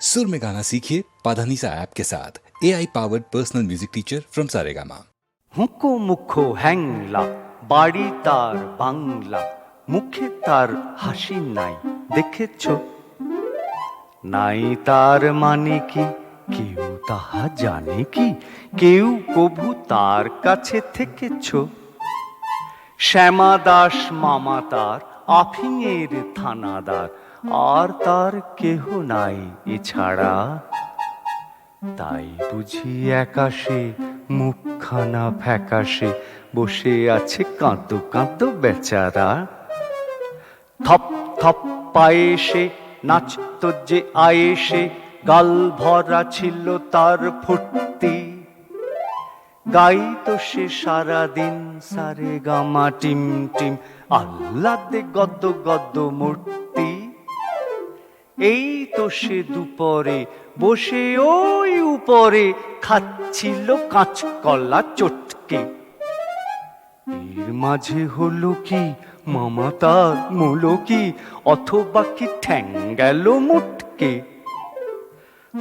सुर में गाना सीखिए पाधानीसा ऐप के साथ A I powered personal music teacher from Saregama হুঁকো মুখো হ্যাংলা বাড়ি তার বাংলা মুখে তার হাসি নাই দেখেছ নাই তার মানে কি কেউ তাহা জানে কি কেউ কভু তার কাছে থেকেছ শ্যামা দাস মামা তার আফিংয়ের থানাদার আর তার কেহ নাই এছাড়া। তাই বুঝি একাশে মুখখানা ফ্যাকাশে বসে আছে কাঁদো কাঁদো বেচারা। থপ থপ পায়ে সে নাচত যে আয়েসে গাল ভরা ছিল তার ফুর্তি। গাইতো সে সারাদিন সারে গামা টিম টিম, আহ্লাদে গদ্দ গদ্দ মূর্তি। এই তো সে দুপরে বসে ওই উপরে খাচ্ছিল কাঁচকলা চটকে। এর মাঝে হলো কি, মামা তার মুলো কি, অথবা কি ঠ্যাং গেল মুটকে।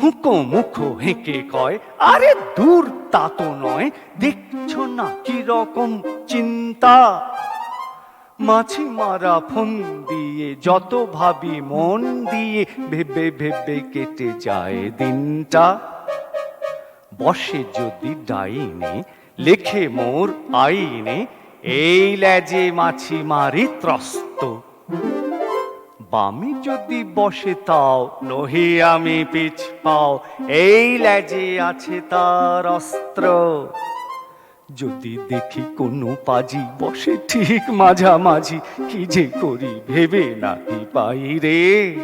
হুঁকো মুখো হেঁকে কয়, আরে দূর তা তো নয়, দেখছ না কি রকম চিন্তা? মাছি মারা ফোন দিয়ে, যত ভাবি মন দিয়ে, ভেবে ভেবে কেটে যায় দিনটা। বসে যদি ডাইনে, লেখে মোর আইনে, এই ল্যাজে মাছি মারি ত্রস্ত। বামে যদি বসে তাও, নহি আমি পিছ পাও, এই ল্যাজে আছে তার অস্ত্র। যদি দেখি কোনো পাজি বসে ঠিক মাঝামাঝি, কি যে করি ভেবে নাকি পাই রে?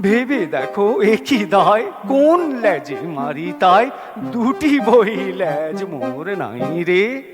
ভেবে দেখো একই দায়, কোন লেজে মারি তাই? দুটি বই লেজ মোর নাই রে।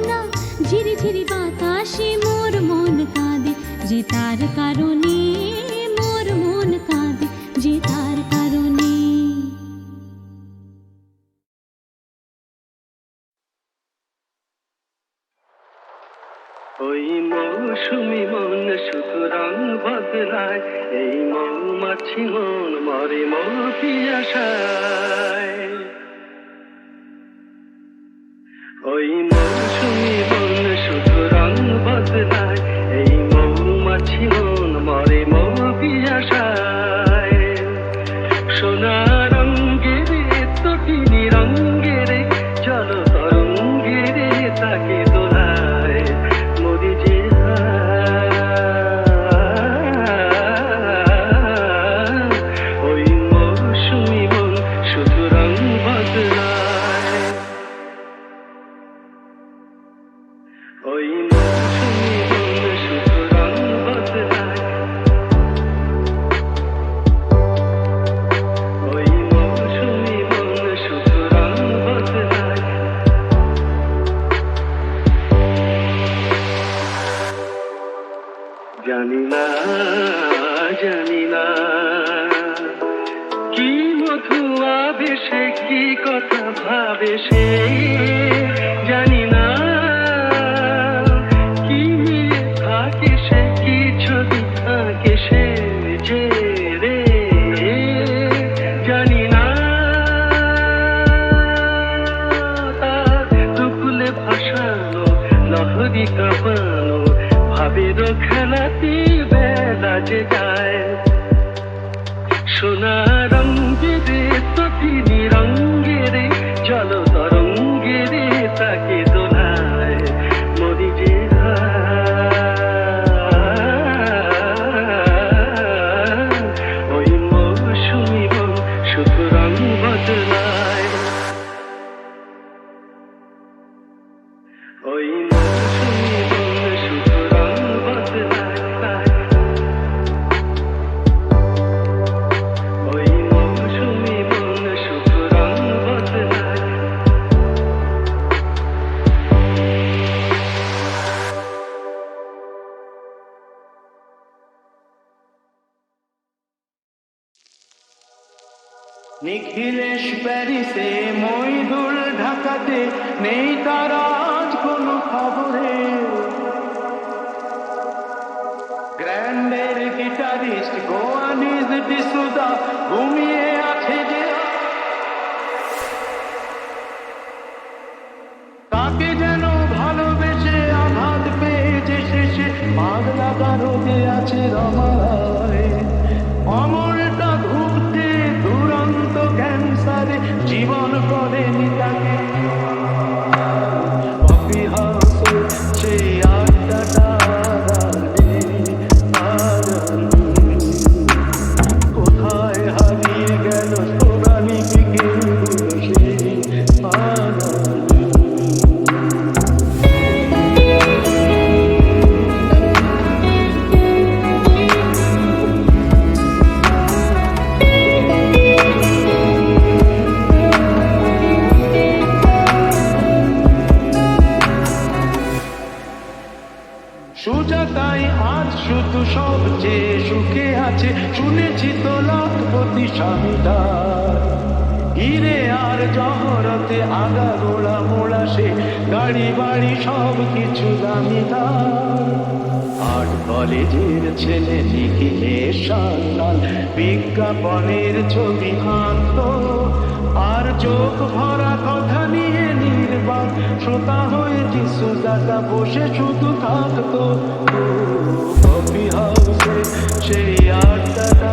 না ঝিরি ঝিরি বাতাসে মোর মন কাঁদে। যে তার কারণে মোর মন রঙের খেলাতি বেলা যে যায় সোনা রঙের সতিনী walking down. আর কলেজের ছেলে নিখিলে সান্নাল বিজ্ঞাপনের ছবি আনত আর চোখ ভরা কথা নিয়ে নির্বাক শ্রোতা হয়ে যিশু দাদা বসে শুধু থাকতো। কফি হাউসে সেই আড্ডাটা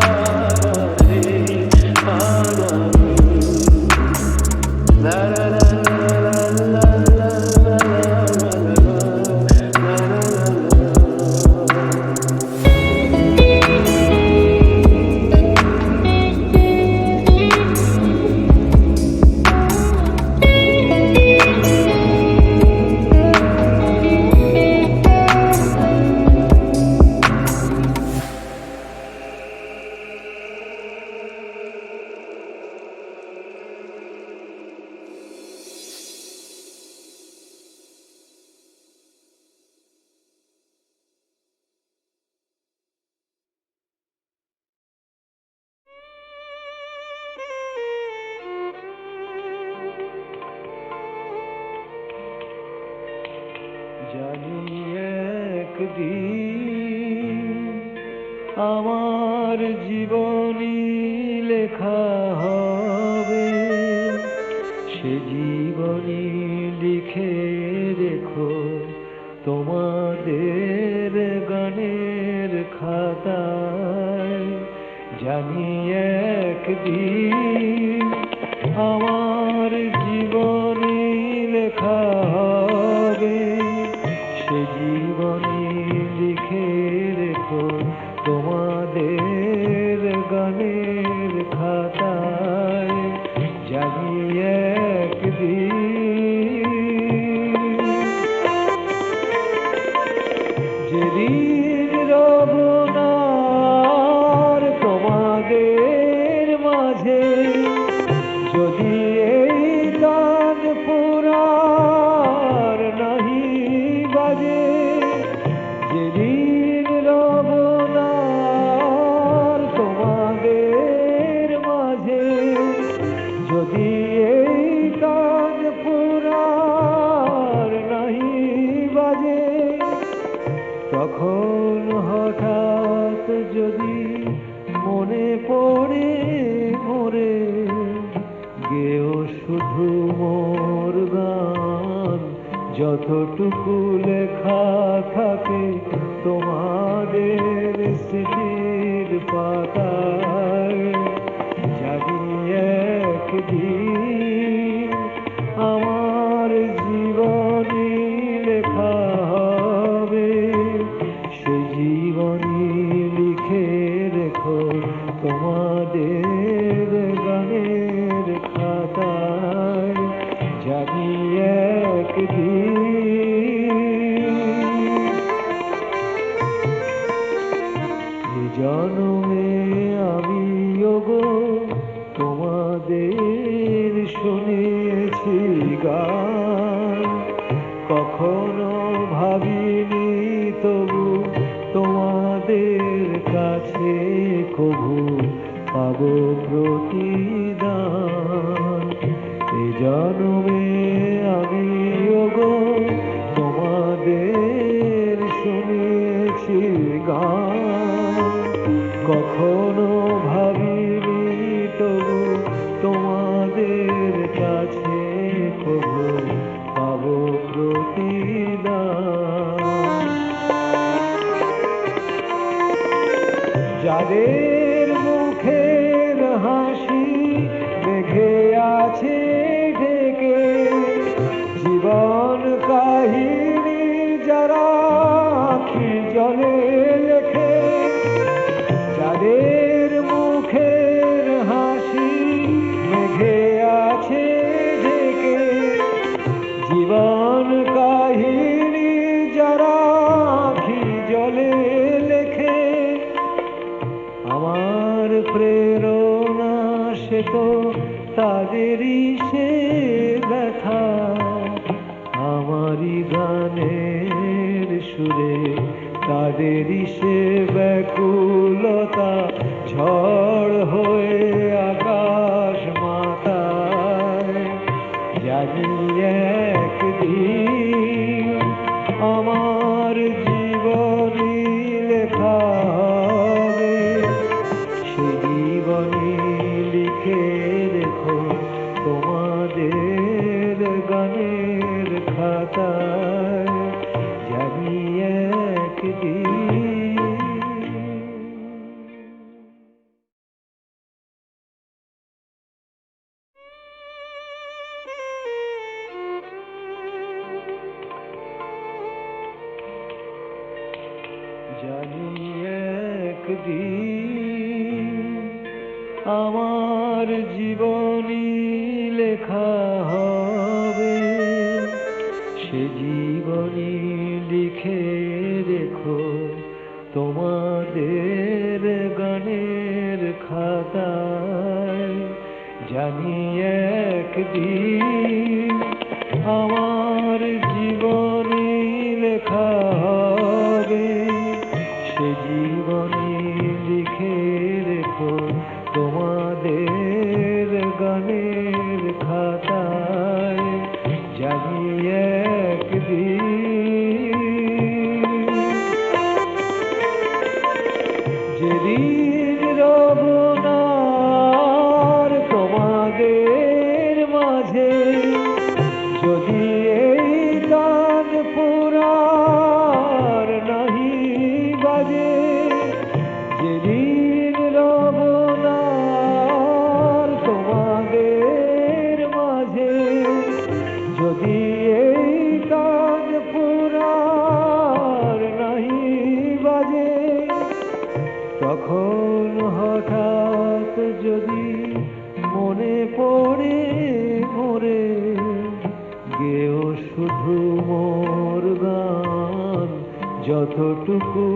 জীবনী লেখা হবে। সে লিখে রেখো তোমাদের গানের খাতায়। জানি একদিন হঠাৎ যদি মনে পড়ে মরে গেও শুধু মোর গান। যতটুকু লেখা থাকে তোমাদের আমি একদিন জানি একদিন আমার জীবনী লেখা হবে। সে জীবনী লিখে রেখো তোমাদের গানের খাতায়। জানি একদিন আমার আমাদের গানের খাতায় জাগিয়ে যতটুকু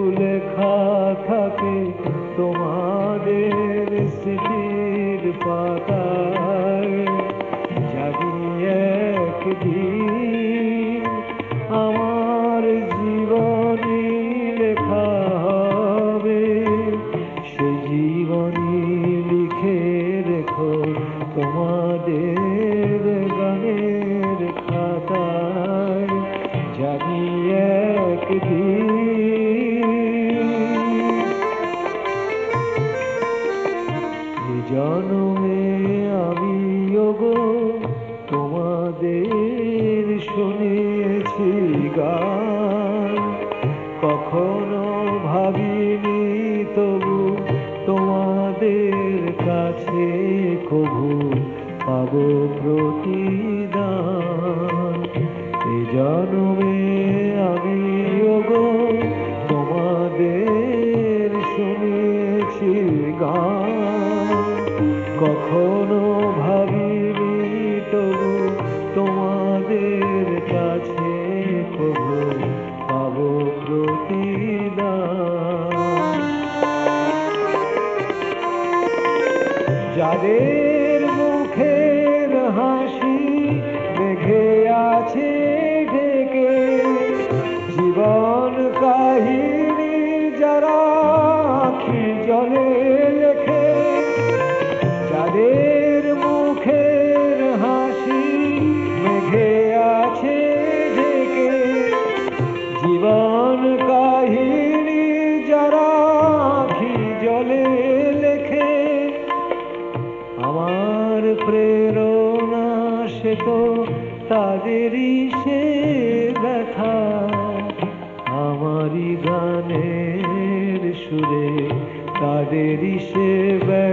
পাবো প্রতিদান। এ জনমে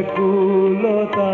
ব্যাকুলতা